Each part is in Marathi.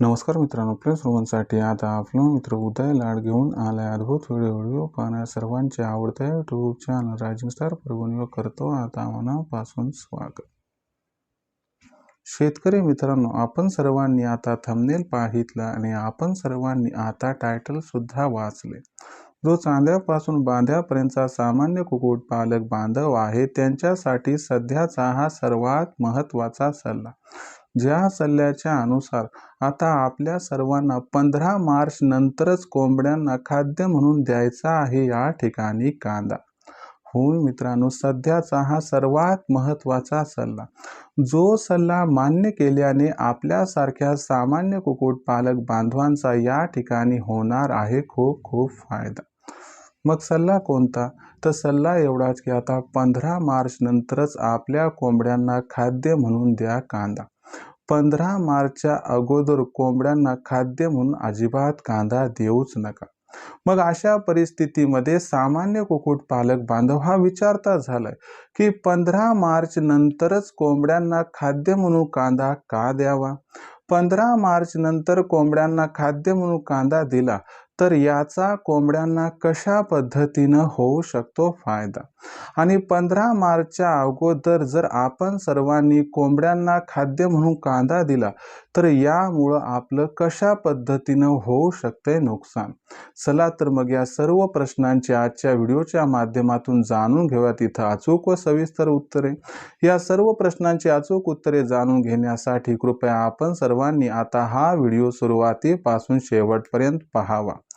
नमस्कार मित्रांनो प्रिय सर्वांसाठी आता आपला मित्र उदय लाड घेऊन आलाय अद्भुत व्हिडिओ व्हिडिओ पाहण्या सर्वांचे आवडते YouTube channel rising star Parbhani करतो आता मनापासून स्वागत. शेतकरी मित्रांनो आपण सर्वांनी आता थंबनेल पाहितलं आणि आपण सर्वांनी आता टायटल सुद्धा वाचले. जो चांद्यापासून बांध्यापर्यंतचा सामान्य कुक्कुटपालक बांधव आहे त्यांच्यासाठी सध्याचा हा सर्वात महत्त्वाचा सल्ला. ज्या सल्ल्याच्या अनुसार आता आपल्या सर्वांना पंधरा मार्च नंतरच कोंबड्यांना खाद्य म्हणून द्यायचा आहे या ठिकाणी कांदा. हो मित्रांनो सध्याचा हा सर्वात महत्त्वाचा सल्ला. जो सल्ला मान्य केल्याने आपल्यासारख्या सामान्य कुक्कुटपालक बांधवांचा या ठिकाणी होणार आहे खूप खूप फायदा. मग सल्ला कोणता? तर सल्ला एवढाच की आता पंधरा मार्च नंतरच आपल्या कोंबड्यांना खाद्य म्हणून द्या कांदा. पंधरा मार्चच्या अगोदर कोंबड्यांना खाद्य म्हणून अजिबात कांदा देऊच नका. मग अशा परिस्थितीमध्ये सामान्य कुक्कुटपालक बांधव हा विचारता झालाय की पंधरा मार्च नंतरच कोंबड्यांना खाद्य म्हणून कांदा का द्यावा? पंधरा मार्च नंतर कोंबड्यांना खाद्य म्हणून कांदा दिला तर याचा कोंबड्यांना कशा पद्धतीनं होऊ शकतो फायदा? आणि पंधरा मार्चच्या अगोदर जर आपण सर्वांनी कोंबड्यांना खाद्य म्हणून कांदा दिला तर यामुळं आपलं कशा पद्धतीनं होऊ शकते नुकसान? चला तर मग या सर्व प्रश्नांची आजच्या व्हिडिओच्या माध्यमातून जाणून घेऊयात तिथं अचूक व सविस्तर उत्तरे. या सर्व प्रश्नांची अचूक उत्तरे जाणून घेण्यासाठी कृपया आपण सर्वांनी आता हा व्हिडिओ सुरुवातीपासून शेवटपर्यंत पाहावा.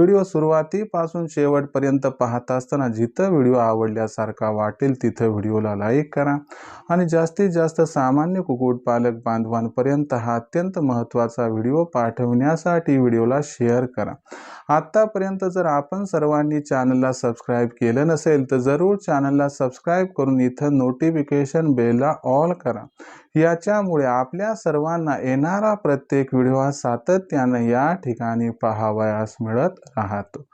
व्हिडिओ सुरुवातीपासून शेवटपर्यंत पाहत असताना जिथं व्हिडिओ आवडल्यासारखा वाटेल तिथं व्हिडिओला लाईक करा. आणि जास्तीत जास्त सामान्य कुक्कुटपालक बांधवांपर्यंत हा अत्यंत महत्त्वाचा व्हिडिओ पाठवण्यासाठी व्हिडिओला शेअर करा. आत्तापर्यंत जर आपण सर्वांनी चॅनलला सबस्क्राईब केलं नसेल तर जरूर चॅनलला सबस्क्राईब करून इथं नोटिफिकेशन बेलला ऑल करा. याच्यामुळे आपल्या सर्वांना येणारा प्रत्येक व्हिडिओ हा सातत्यानं या ठिकाणी पाहावयास मिळत राहतो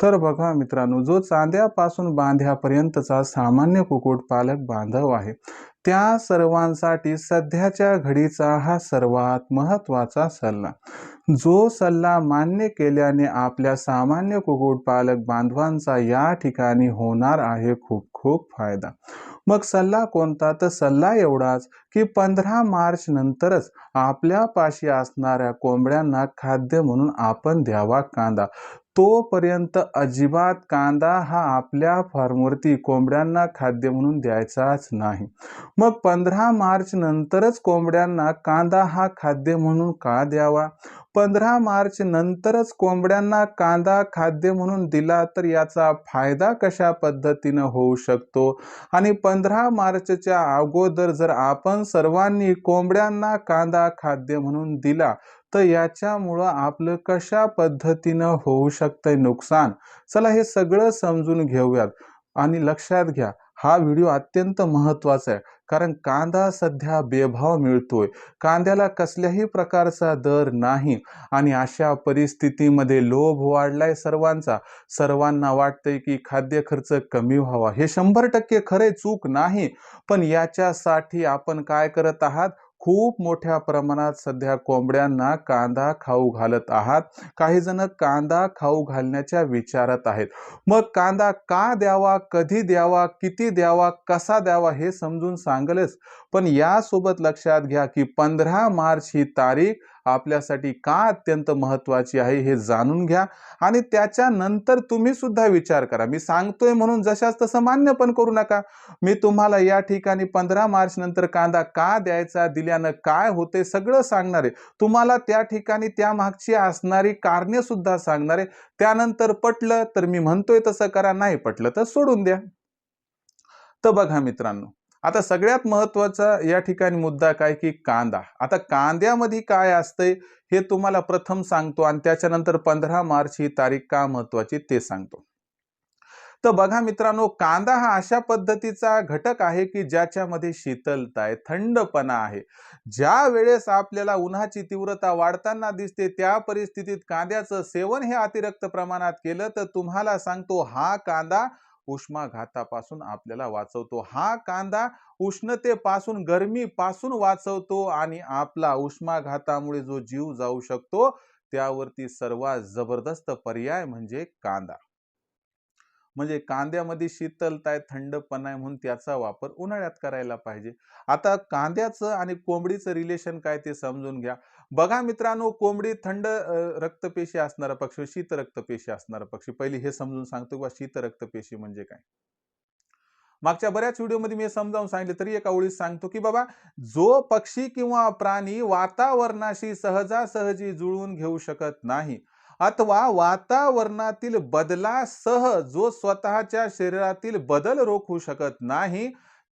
तर बघा मित्रांनो जो चांद्यापासून बांध्यापर्यंतचा सामान्य कुक्कुटपालक बांधव आहे त्या सर्वांसाठी सध्याच्या घडीचा हा सर्वात महत्त्वाचा सल्ला. जो सल्ला मान्य केल्याने आपल्या सामान्य कुक्कुटपालक बांधवांचा या ठिकाणी होणार आहे खूप खूप फायदा. मग सल्ला कोणता? तर सल्ला एवढाच की पंधरा मार्च नंतरच आपल्यापाशी असणाऱ्या कोंबड्यांना खाद्य म्हणून आपण द्यावा कांदा. तोपर्यंत अजिबात कांदा हा आपल्या फार्मवरती कोंबड्यांना खाद्य म्हणून द्यायचाच नाही. मग पंधरा मार्च नंतरच कोंबड्यांना कांदा हा खाद्य म्हणून का द्यावा? पंधरा मार्च नंतरच कोंबड्यांना कांदा खाद्य म्हणून दिला तर याचा फायदा कशा पद्धतीनं होऊ शकतो? आणि पंधरा मार्चच्या अगोदर जर आपण सर्वांनी कोंबड्यांना कांदा खाद्य म्हणून दिला तर याच्यामुळं आपलं कशा पद्धतीनं होऊ शकतंय नुकसान? चला हे सगळं समजून घेऊयात. आणि लक्षात घ्या हा व्हिडिओ अत्यंत महत्त्वाचा आहे. कारण कांदा सध्या बेभाव मिळतोय. कांद्याला कसल्याही प्रकारचा दर नाही आणि अशा परिस्थितीमध्ये लोभ वाढलाय सर्वांचा. सर्वांना वाटतंय की खाद्य खर्च कमी व्हावा. हे शंभर टक्के खरे चूक नाही. पण याच्यासाठी आपण काय करत आहात? खूप मोठ्या प्रमाणात सध्या कोंबड्यांना कांदा खाऊ घालत आहात. काही जण कांदा खाऊ घालण्याच्या विचारात आहेत. मग कांदा का द्यावा कधी द्यावा किती द्यावा कसा द्यावा हे समजून सांगलच पण यासोबत लक्षात घ्या की पंधरा मार्च ही तारीख आपल्यासाठी का अत्यंत महत्त्वाची आहे हे जाणून घ्या आणि त्याच्यानंतर तुम्ही सुद्धा विचार करा. मी सांगतोय म्हणून जशाच तसं मान्य पण करू नका. मी तुम्हाला या ठिकाणी पंधरा मार्च नंतर कांदा का द्यायचा दिल्यानं काय होते सगळं सांगणार आहे. तुम्हाला त्या ठिकाणी त्या मागची असणारी कारणे सुद्धा सांगणार आहे. त्यानंतर पटलं तर मी म्हणतोय तसं करा नाही पटलं तर सोडून द्या. तर बघा मित्रांनो आता सगळ्यात महत्त्वाचा या ठिकाणी मुद्दा काय की कांदा. आता कांद्यामध्ये काय असतंय हे तुम्हाला प्रथम सांगतो आणि त्याच्यानंतर पंधरा मार्च ही तारीख का महत्वाची ते सांगतो. तर बघा मित्रांनो कांदा हा अशा पद्धतीचा घटक आहे की ज्याच्यामध्ये शीतलता आहे थंडपणा आहे. ज्या वेळेस आपल्याला उन्हाची तीव्रता वाढताना दिसते त्या परिस्थितीत कांद्याचं सेवन हे अतिरिक्त प्रमाणात केलं तर तुम्हाला सांगतो हा कांदा उष्माघातापासून आपल्याला वाचवतो. हा कांदा उष्णतेपासून गरमीपासून वाचवतो आणि आपला उष्माघातामुळे जो जीव जाऊ शकतो त्यावरती सर्वात जबरदस्त पर्याय म्हणजे कांदा. म्हणजे कांद्यामध्ये शीतलता आहे थंडपणा आहे म्हणून त्याचा वापर उन्हाळ्यात करायला पाहिजे. आता कांद्याचं आणि कोंबडीचं रिलेशन काय ते समजून घ्या. बघा मित्रांनो कोंबडी थंड रक्तपेशी असणारा पक्षी शीत रक्तपेशी असणारा पक्षी. पहिली हे समजून सांगतो किंवा शीत रक्तपेशी म्हणजे काय? मागच्या बऱ्याच व्हिडिओमध्ये मी समजावून सांगितले तरी एका ओळीत सांगतो की बाबा जो पक्षी किंवा प्राणी वातावरणाशी सहजासहजी जुळवून घेऊ शकत नाही अथवा वातावरणातील बदलासह जो स्वतःच्या शरीरातील बदल रोखू शकत नाही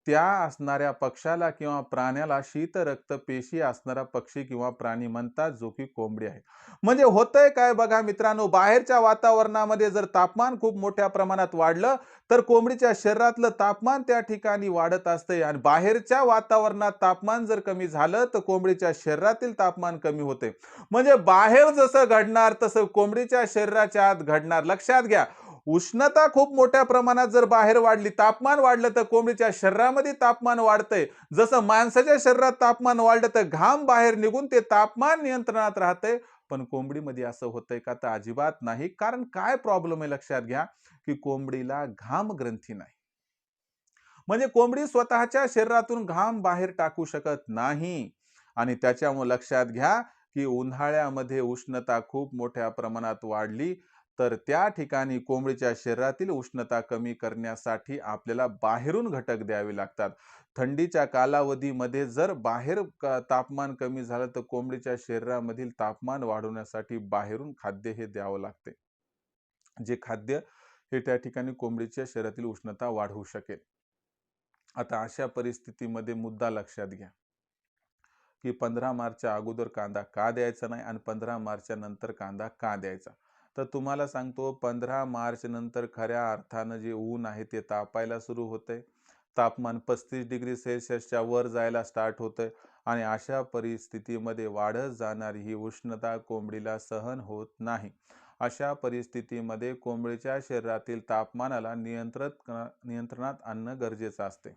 त्या असणाऱ्या पक्षाला किंवा प्राण्याला शीत रक्तपेशी असणारा पक्षी किंवा प्राणी म्हणतात जो की कोंबडी आहे. म्हणजे होतंय काय बघा मित्रांनो बाहेरच्या वातावरणामध्ये जर तापमान खूप मोठ्या प्रमाणात वाढलं तर कोंबडीच्या शरीरातलं तापमान त्या ठिकाणी वाढत असते आणि बाहेरच्या वातावरणात तापमान जर कमी झालं तर कोंबडीच्या शरीरातील तापमान कमी होते म्हणजे बाहेर जसं घडणार तसं कोंबडीच्या शरीराच्या आत घडणार. लक्षात घ्या उष्णता खूप मोठ्या प्रमाणात जर बाहेर वाढली तापमान वाढलं तर कोंबडीच्या शरीरामध्ये तापमान वाढतंय. जसं माणसाच्या शरीरात तापमान वाढलं तर घाम बाहेर निघून ते तापमान नियंत्रणात राहतंय. पण कोंबडीमध्ये असं होतंय का? तर अजिबात नाही. कारण काय प्रॉब्लेम आहे लक्षात घ्या की कोंबडीला घाम ग्रंथी नाही. म्हणजे कोंबडी स्वतःच्या शरीरातून घाम बाहेर टाकू शकत नाही. आणि त्याच्यामुळे लक्षात घ्या की उन्हाळ्यामध्ये उष्णता खूप मोठ्या प्रमाणात वाढली. तर त्या ठिकाणी कोंबडीच्या शरीरातील उष्णता कमी करण्यासाठी आपल्याला बाहेरून घटक द्यावे लागतात. थंडीच्या कालावधीमध्ये जर बाहेर तापमान कमी झालं तर कोंबडीच्या शरीरामधील तापमान वाढवण्यासाठी बाहेरून खाद्य हे द्यावं लागते. जे खाद्य हे त्या ठिकाणी कोंबडीच्या शरीरातील उष्णता वाढवू शकेल. आता अशा परिस्थितीमध्ये मुद्दा लक्षात घ्या. की पंधरा मार्चच्या अगोदर कांदा का द्यायचा नाही आणि पंधरा मार्चच्या नंतर कांदा का द्यायचा? तर तुम्हाला सांगतो पंधरा मार्च नंतर खऱ्या अर्थानं जे ऊन आहे ते तापायला सुरू होते तापमान पस्तीस डिग्री सेल्सिअसच्या वर जायला स्टार्ट होतंय आणि अशा परिस्थितीमध्ये वाढत जाणारी ही उष्णता कोंबडीला सहन होत नाही. अशा परिस्थितीमध्ये कोंबडीच्या शरीरातील तापमानाला नियंत्रित नियंत्रणात आणणं गरजेचं असते.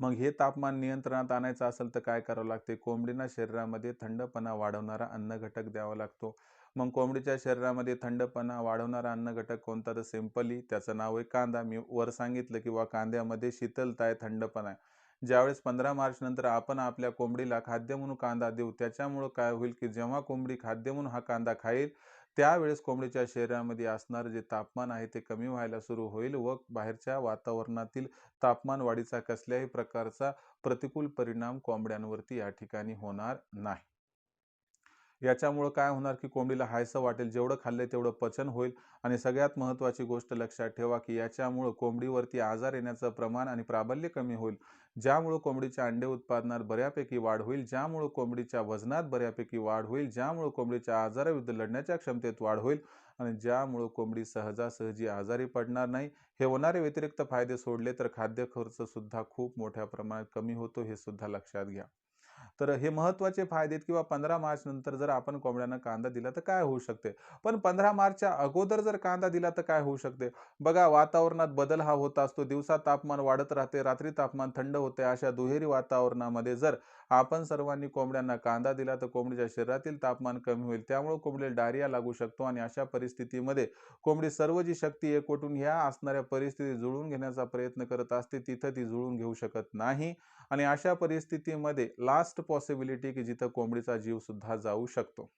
मग हे तापमान नियंत्रणात आणायचं असेल तर काय करावं लागते? कोंबडीना शरीरामध्ये थंडपणा वाढवणारा अन्न घटक द्यावा लागतो. मग कोंबडीच्या शरीरामध्ये थंडपणा वाढवणारा अन्न घटक कोणता? तर सिम्पली त्याचं नाव आहे कांदा. मी वर सांगितलं किंवा कांद्यामध्ये शीतलता आहे थंडपणा आहे. ज्यावेळेस पंधरा मार्च नंतर आपण आपल्या कोंबडीला खाद्य म्हणून कांदा देऊ त्याच्यामुळं काय होईल की जेव्हा कोंबडी खाद्य म्हणून हा कांदा खाईल त्यावेळेस कोंबडीच्या शरीरामध्ये असणारं जे तापमान आहे ते कमी व्हायला सुरू होईल व बाहेरच्या वातावरणातील तापमान वाढीचा कसल्याही प्रकारचा प्रतिकूल परिणाम कोंबड्यांवरती या ठिकाणी होणार नाही. याच्यामुळं काय होणार की कोंबडीला हायसं वाटेल जेवढं खाल्लंय तेवढं पचन होईल. आणि सगळ्यात महत्त्वाची गोष्ट लक्षात ठेवा की याच्यामुळं कोंबडीवरती आजार येण्याचं प्रमाण आणि प्राबल्य कमी होईल. ज्यामुळं कोंबडीच्या अंडे उत्पादनात बऱ्यापैकी वाढ होईल ज्यामुळं कोंबडीच्या वजनात बऱ्यापैकी वाढ होईल ज्यामुळं कोंबडीच्या आजाराविरुद्ध लढण्याच्या क्षमतेत वाढ होईल आणि ज्यामुळं कोंबडी सहजासहजी आजारी पडणार नाही. हे होणारे व्यतिरिक्त फायदे सोडले तर खाद्य खर्च सुद्धा खूप मोठ्या प्रमाणात कमी होतो हे सुद्धा लक्षात घ्या. तर हे महत्त्वाचे फायदे किंवा पंधरा मार्च नंतर जर आपण कोंबड्यांना कांदा दिला तर काय होऊ शकते? पण पंधरा मार्चच्या अगोदर जर कांदा दिला तर काय होऊ शकते? बघा वातावरणात बदल हा होत असतो. दिवसा तापमान वाढत राहते. रात्री तापमान थंड होते. अशा दुहेरी वातावरणामध्ये जर आपण सर्वांनी कोंबड्यांना कांदा दिला तर कोंबडीच्या शरीरातील तापमान कमी होईल. त्यामुळे कोंबडीला डायरिया लागू शकतो आणि अशा परिस्थितीमध्ये कोंबडी सर्व जी शक्ती एकवटून ह्या असणाऱ्या परिस्थिती जुळून घेण्याचा प्रयत्न करत असते तिथं ती जुळून घेऊ शकत नाही. आणि अशा परिस्थितीमध्ये लास्ट पॉसिबिलिटी की जिथं कोंबडीचा जीव सुद्धा जाऊ शकतो.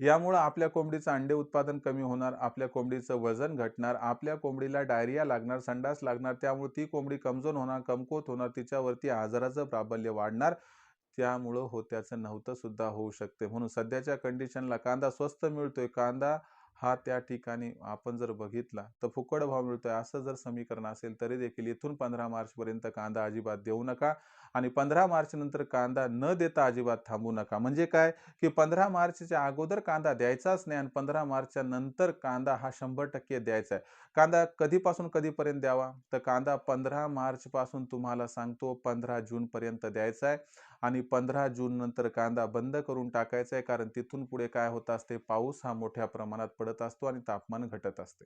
यामुळं आपल्या कोंबडीचं अंडे उत्पादन कमी होणार आपल्या कोंबडीचं वजन घटणार आपल्या कोंबडीला डायरिया लागणार संडास लागणार त्यामुळे ती कोंबडी कमजोर होणार कमकुवत होणार तिच्यावरती आजाराचं प्राबल्य वाढणार त्यामुळं होत्याचं नव्हतं सुद्धा होऊ शकते. म्हणून सध्याच्या कंडिशनला कांदा स्वस्त मिळतोय. कांदा हा त्या ठिकाणी आपण जर बघितला तर फुकट भाव मिळतोय. असं जर समीकरण असेल तरी देखील इथून पंधरा मार्चपर्यंत कांदा अजिबात देऊ नका. आणि पंधरा मार्चनंतर कांदा न देता अजिबात थांबू नका. म्हणजे काय? की पंधरा मार्चच्या अगोदर कांदा द्यायचाच नाही आणि पंधरा मार्चच्या नंतर कांदा हा शंभर टक्के द्यायचा आहे. कांदा कधीपासून कधीपर्यंत द्यावा? तर कांदा पंधरा मार्चपासून तुम्हाला सांगतो पंधरा जूनपर्यंत द्यायचा आहे आणि पंधरा जून नंतर कांदा बंद करून टाकायचा आहे कारण तिथून पुढे काय होत असते? पाऊस हा मोठ्या प्रमाणात पडत असतो आणि तापमान घटत असते.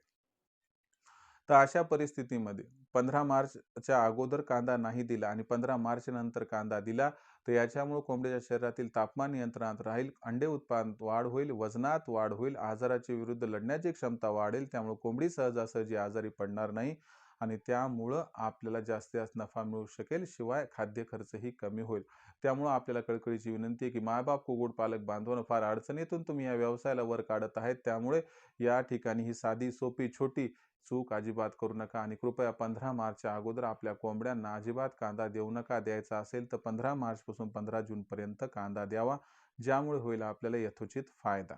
तर अशा परिस्थितीमध्ये पंधरा मार्चच्या अगोदर कांदा नाही दिला आणि पंधरा मार्च नंतर कांदा दिला तर याच्यामुळे कोंबडीच्या शरीरातील तापमान नियंत्रणात राहील अंडे उत्पादन वाढ होईल वजनात वाढ होईल आजाराच्या विरुद्ध लढण्याची क्षमता वाढेल त्यामुळे कोंबडी सहजासहजी आजारी पडणार नाही आणि त्यामुळं आपल्याला जास्तीत जास्त नफा मिळू शकेल शिवाय खाद्य खर्चही कमी होईल. त्यामुळं आपल्याला कळकळीची विनंती आहे की मायबाप कुकुटपालक बांधवनं फार अडचणीतून तुम्ही या व्यवसायाला वर काढत आहेत त्यामुळे या ठिकाणी ही साधी सोपी छोटी चूक अजिबात करू नका आणि कृपया पंधरा मार्चच्या अगोदर आपल्या कोंबड्यांना अजिबात कांदा देऊ नका. द्यायचा असेल तर पंधरा मार्चपासून पंधरा जूनपर्यंत कांदा द्यावा ज्यामुळे होईल आपल्याला यथोचित फायदा.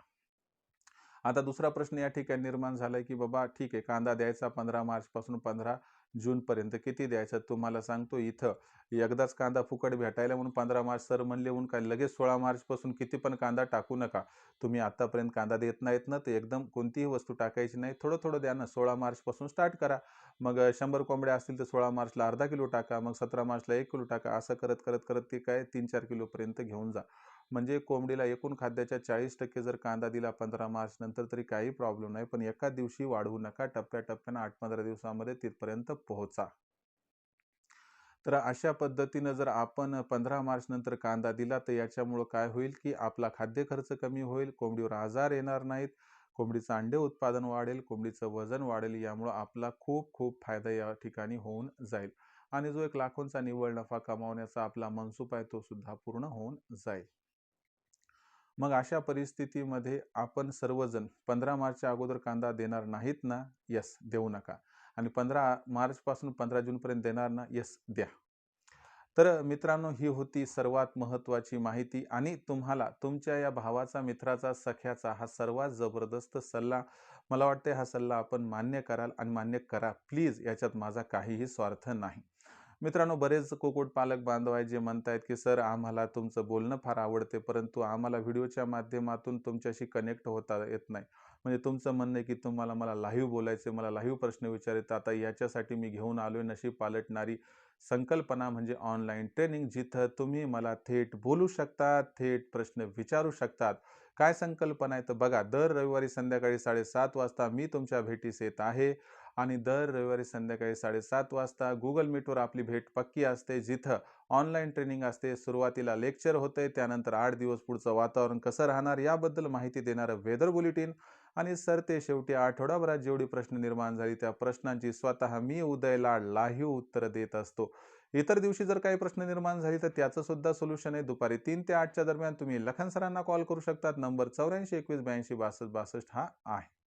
आता दुसरा प्रश्न या ठिकाणी निर्माण झालाय की बाबा ठीक आहे कांदा द्यायचा पंधरा मार्चपासून पंधरा जूनपर्यंत किती द्यायचं तुम्हाला सांगतो इथं. एकदाच कांदा फुकट भेटायला म्हणून पंधरा मार्च सर म्हणले म्हणून काय लगेच सोळा मार्चपासून किती पण कांदा टाकू नका. तुम्ही आत्तापर्यंत कांदा देत नाहीत ना तर एकदम कोणतीही वस्तू टाकायची नाही. थोडं थोडं द्या ना सोळा मार्चपासून स्टार्ट करा. मग शंभर कोंबड्या असतील तर सोळा मार्चला अर्धा किलो टाका मग सतरा मार्चला एक किलो टाका. असं करत करत करत ते काय तीन चार किलोपर्यंत घेऊन जा. म्हणजे कोंबडीला एकूण खाद्याच्या चाळीस टक्के जर कांदा दिला पंधरा मार्च नंतर तरी काही प्रॉब्लेम नाही पण एका दिवशी वाढवू नका. टप्प्याटप्प्यानं आठ पंधरा दिवसामध्ये तिथपर्यंत पोहोचा. तर अशा पद्धतीनं जर आपण पंधरा मार्च नंतर कांदा दिला तर याच्यामुळं काय होईल की आपला खाद्य खर्च कमी होईल कोंबडीवर आजार येणार नाहीत कोंबडीचं अंडे उत्पादन वाढेल कोंबडीचं वजन वाढेल यामुळं आपला खूप खूप फायदा या ठिकाणी होऊन जाईल. आणि जो एक लाखोंचा निव्वळ नफा कमावण्याचा आपला मनसूप आहे तो सुद्धा पूर्ण होऊन जाईल. मग अशा परिस्थितीमध्ये आपण सर्वजण पंधरा मार्चच्या अगोदर कांदा देणार नाहीत ना? यस देऊ नका. आणि पंधरा मार्चपासून पंधरा जूनपर्यंत देणार ना? यस द्या. तर मित्रांनो ही होती सर्वात महत्त्वाची माहिती आणि तुम्हाला तुमच्या या भावाचा मित्राचा सख्याचा हा सर्वात जबरदस्त सल्ला मला वाटते हा सल्ला आपण मान्य कराल आणि मान्य करा. प्लीज याच्यात माझा काहीही स्वार्थ नाही. मित्रांनो बरेच कुक्कुटपालक बांधव आहेत जे म्हणतायत की सर आम्हाला तुमचं बोलणं फार आवडते परंतु आम्हाला व्हिडिओच्या माध्यमातून तुमच्याशी कनेक्ट होता येत नाही. म्हणजे तुमचं म्हणणं आहे की तुम्हाला मला लाईव्ह बोलायचं मला लाईव्ह प्रश्न विचारायचा आता याच्यासाठी मी घेऊन आलो आहे नशीब पालटणारी संकल्पना म्हणजे ऑनलाईन ट्रेनिंग जिथं तुम्ही मला थेट बोलू शकता थेट प्रश्न विचारू शकतात. काय संकल्पना आहे? तर बघा दर रविवारी संध्याकाळी साडेसात वाजता मी तुमच्या भेटीस येत आहे. आणि दर रविवारी संध्याकाळी साडेसात वाजता गुगल मीटवर आपली भेट पक्की असते जिथं ऑनलाईन ट्रेनिंग असते. सुरुवातीला लेक्चर होते त्यानंतर आठ दिवस पुढचं वातावरण कसं राहणार याबद्दल माहिती देणारं वेदर बुलेटिन आणि सर ते शेवटी आठवडाभरात जेवढी प्रश्न निर्माण झाली त्या प्रश्नांची स्वतः मी उदयला लाही उत्तरं देत असतो. इतर दिवशी जर काही प्रश्न निर्माण झाली तर त्याचं सुद्धा सोल्युशन आहे. दुपारी तीन ते आठच्या दरम्यान तुम्ही लखन सरांना कॉल करू शकतात. नंबर चौऱ्याऐंशी एकवीस ब्याऐंशी बासष्ट बासष्ट हा आहे.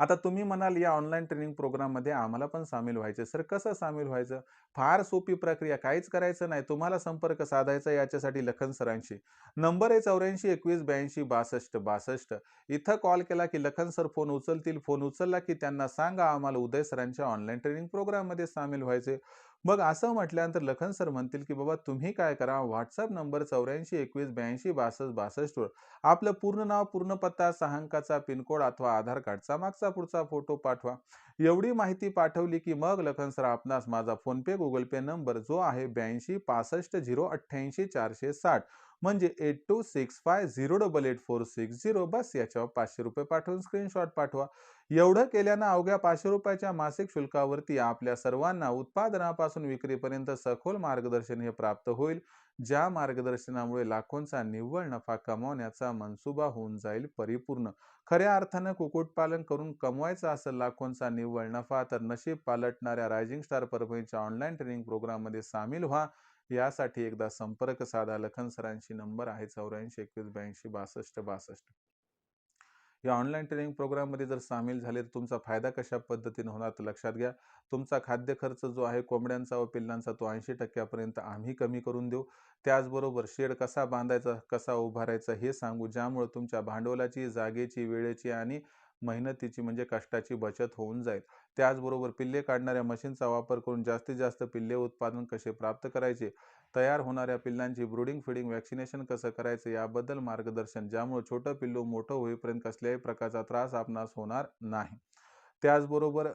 आता तुम्ही म्हणाल या ऑनलाईन ट्रेनिंग प्रोग्राममध्ये आम्हाला पण सामील व्हायचे सर कसं सामील व्हायचं? फार सोपी प्रक्रिया काहीच करायचं नाही. तुम्हाला संपर्क साधायचा याच्यासाठी लखन सरांशी. नंबर आहे चौऱ्याऐंशी एकवीस ब्याऐंशी बासष्ट बासष्ट. इथं कॉल केला की लखन सर फोन उचलतील फोन उचलला की त्यांना सांगा आम्हाला उदय सरांच्या ऑनलाईन ट्रेनिंग प्रोग्राममध्ये सामील व्हायचे मग असं म्हटल्यानंतर लखन सर म्हणतील की बाबा तुम्ही काय करा? व्हॉट्सअप नंबर चौऱ्याऐंशी एकवीस ब्याऐंशी बासष्ट बासष्टवर. आपलं पूर्ण नाव पूर्ण पत्ता सहा अंकाचा पिनकोड अथवा आधार कार्डचा मागचा पुढचा फोटो पाठवा. एवढी माहिती पाठवली की मग लखन सर आपणास माझा फोनपे गुगल पे नंबर जो आहे ब्याऐंशी पासष्ट झिरो अठ्ठ्याऐंशी चारशे साठ म्हणजे eight two six five zero double eight four six zero बस याच्यावर पाचशे रुपये पाठवून स्क्रीनशॉट पाठवा. एवढं केल्यानं अवघ्या पाचशे रुपयाच्या मासिक शुल्कावरती आपल्या सर्वांना उत्पादनापासून विक्रीपर्यंत सखोल मार्गदर्शन हे प्राप्त होईल ज्या मार्गदर्शनामुळे लाखोंचा निव्वळ नफा कमावण्याचा मनसुबा होऊन जाईल परिपूर्ण. खऱ्या अर्थानं कुक्कुटपालन करून कमवायचा असेल लाखोंचा निव्वळ नफा तर नशीब पालटणाऱ्या रायझिंग स्टार परभणीच्या ऑनलाईन ट्रेनिंग प्रोग्राममध्ये सामील व्हा. यासाठी एकदा संपर्क साधा. लखन सरांशी नंबर आहे चौऱ्याऐंशी एकवीस ब्याऐंशी बासष्ट बासष्ट. या ऑनलाईन ट्रेनिंग प्रोग्राममध्ये जर सामील झाले तर तुमचा फायदा कशा पद्धतीने होणार तर लक्षात घ्या. तुमचा खाद्य खर्च जो आहे कोंबड्यांचा व पिल्लांचा तो ऐंशी टक्क्यापर्यंत आम्ही कमी करून देऊ. त्याचबरोबर शेड कसा बांधायचा कसा उभारायचा हे सांगू ज्यामुळे तुमच्या भांडवलाची जागेची वेळेची आणि मेहनतीची म्हणजे कष्टाची बचत होऊन जाईल. त्याचबरोबर पिल्ले काढणाऱ्या मशीनचा वापर करून जास्तीत जास्त पिल्ले उत्पादन कसे प्राप्त करायचे तयार होणाऱ्या पिल्लांची ब्रुडिंग फिडिंग वॅक्सिनेशन कसं करायचं याबद्दल मार्गदर्शन ज्यामुळे छोटं पिल्लू मोठं होईपर्यंत कसल्याही प्रकारचा त्रास आपणास होणार नाही. त्याचबरोबर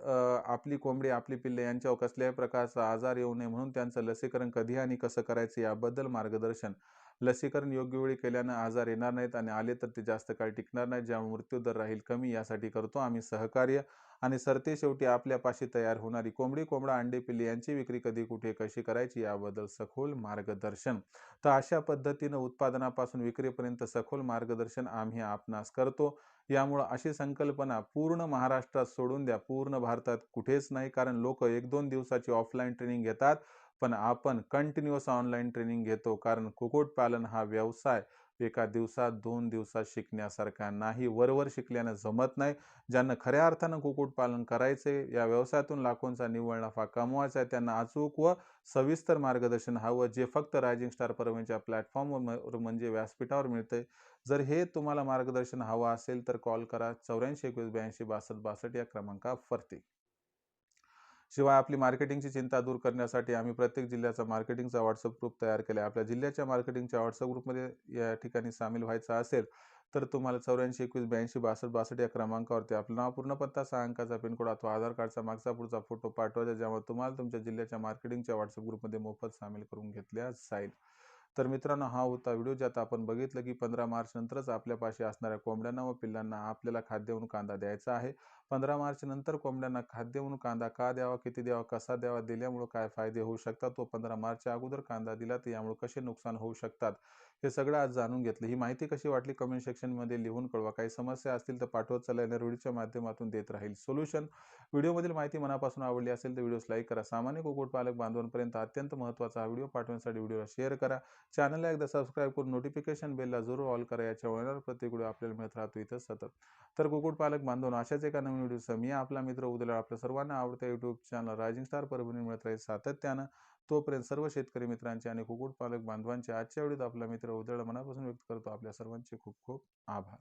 आपली कोंबडी आपली पिल्ले यांच्यावर कसल्याही प्रकारचा आजार येऊ नये म्हणून त्यांचं लसीकरण कधी आणि कसं करायचं याबद्दल मार्गदर्शन. लसीकरण योग्य वेळी केल्यानं आजार येणार नाहीत आणि आले तर ते जास्त काळ टिकणार नाहीत ज्यामुळे मृत्यूदर राहील कमी यासाठी करतो आम्ही सहकार्य. आणि सरते शेवटी आपल्यापाशी तयार होणारी कोंबडी कोंबडा अंडे पिल्ली यांची विक्री कधी कुठे कशी करायची याबद्दल सखोल मार्गदर्शन. तर अशा पद्धतीनं उत्पादनापासून विक्रीपर्यंत सखोल मार्गदर्शन आम्ही आपणास करतो. यामुळं अशी संकल्पना पूर्ण महाराष्ट्रात सोडून द्या. पूर्ण भारतात कुठेच नाही कारण लोक एक दोन दिवसाची ऑफलाईन ट्रेनिंग घेतात पण आपण कंटिन्युअस ऑनलाईन ट्रेनिंग घेतो कारण कुक्कुटपालन हा व्यवसाय. एका दिवसात दोन दिवसात शिकण्यासारखा नाही. वरवर शिकल्यानं जमत नाही. ज्यांना खऱ्या अर्थानं कुक्कुटपालन करायचे या व्यवसायातून लाखोंचा निव्वळ नफा कमवायचा आहे त्यांना अचूक व सविस्तर मार्गदर्शन हवं जे फक्त रायझिंग स्टार परवेंच्या प्लॅटफॉर्मवर म्हणजे व्यासपीठावर मिळते जर हे तुम्हाला मार्गदर्शन हवं असेल तर कॉल करा चौऱ्याऐंशी एकवीस ब्याऐंशी बासष्ट बासष्ट या क्रमांकावरती शिवाय आपली मार्केटिंगची चिंता दूर करण्यासाठी आम्ही प्रत्येक जिल्ह्याचा मार्केटिंगचा व्हॉट्सअप ग्रुप तयार केला आहे आपल्या जिल्ह्याच्या मार्केटिंगच्या व्हॉट्सअप ग्रुपमध्ये या ठिकाणी सामील व्हायचं असेल तर तुम्हाला चौऱ्याऐंशी एकवीस ब्याऐंशी बासष्ट बासष्ट या क्रमांकावरती आपलं नाव पूर्ण पत्ता सहा अंकाचा पिनकोड अथवा आधार कार्डचा मागचा पुढचा फोटो पाठवायचा ज्यामुळे तुम्हाला तुमच्या जिल्ह्याच्या मार्केटिंगच्या व्हॉट्सअप ग्रुपमध्ये मोफत सामील करून घेतल्या जाईल. तर मित्रांनो हा होता व्हिडिओ ज्यात आपण बघितलं की पंधरा मार्च नंतरच आपल्यापाशी असणाऱ्या कोंबड्यांना व पिल्लांना आपल्याला खाद्य म्हणून कांदा द्यायचा आहे. पंधरा मार्च नंतर कोंबड्यांना खाद्य म्हणून कांदा का द्यावा किती द्यावा कसा द्यावा दिल्यामुळं काय फायदे होऊ शकतात? तो पंधरा मार्चच्या अगोदर कांदा दिला तर यामुळे कसे नुकसान होऊ शकतात? हे सगळं आज जाणून घेतलं. ही माहिती कशी वाटली कमेंट सेक्शनमध्ये लिहून कळवा. काही समस्या असतील तर पाठवत चला. येणार व्हिडिओच्या माध्यमातून देत राहील सोल्युशन. व्हिडिओमधील माहिती मनापासून आवडली असेल तर व्हिडिओस लाईक करा. सामान्य कुक्कुटपालक बांधवांपर्यंत अत्यंत महत्त्वाचा हा व्हिडिओ. पाठवण्यासाठी व्हिडिओला शेअर करा. चॅनलला एकदा सबस्क्राईब करून नोटिफिकेशन बेलला जरूर ऑल करा. याच्या वेळेला प्रत्येक व्हिडिओ आपल्याला मिळत राहतो इथं सतत. तर कुक्कुटपालक बांधून अशाच एका नवीन व्हिडिओ मी आपला मित्र उद्या आपल्या सर्वांना आवडत्या YouTube channel rising star Parbhani मिळत राहील सातत्यानं. तोपर्यंत सर्व शेतकरी मित्रांचे आणि कुक्कुटपालक बांधवांचे आजच्या वेळेत आपला मित्र उदळ मनापासून व्यक्त करतो. आपल्या सर्वांचे खूप खूप आभार.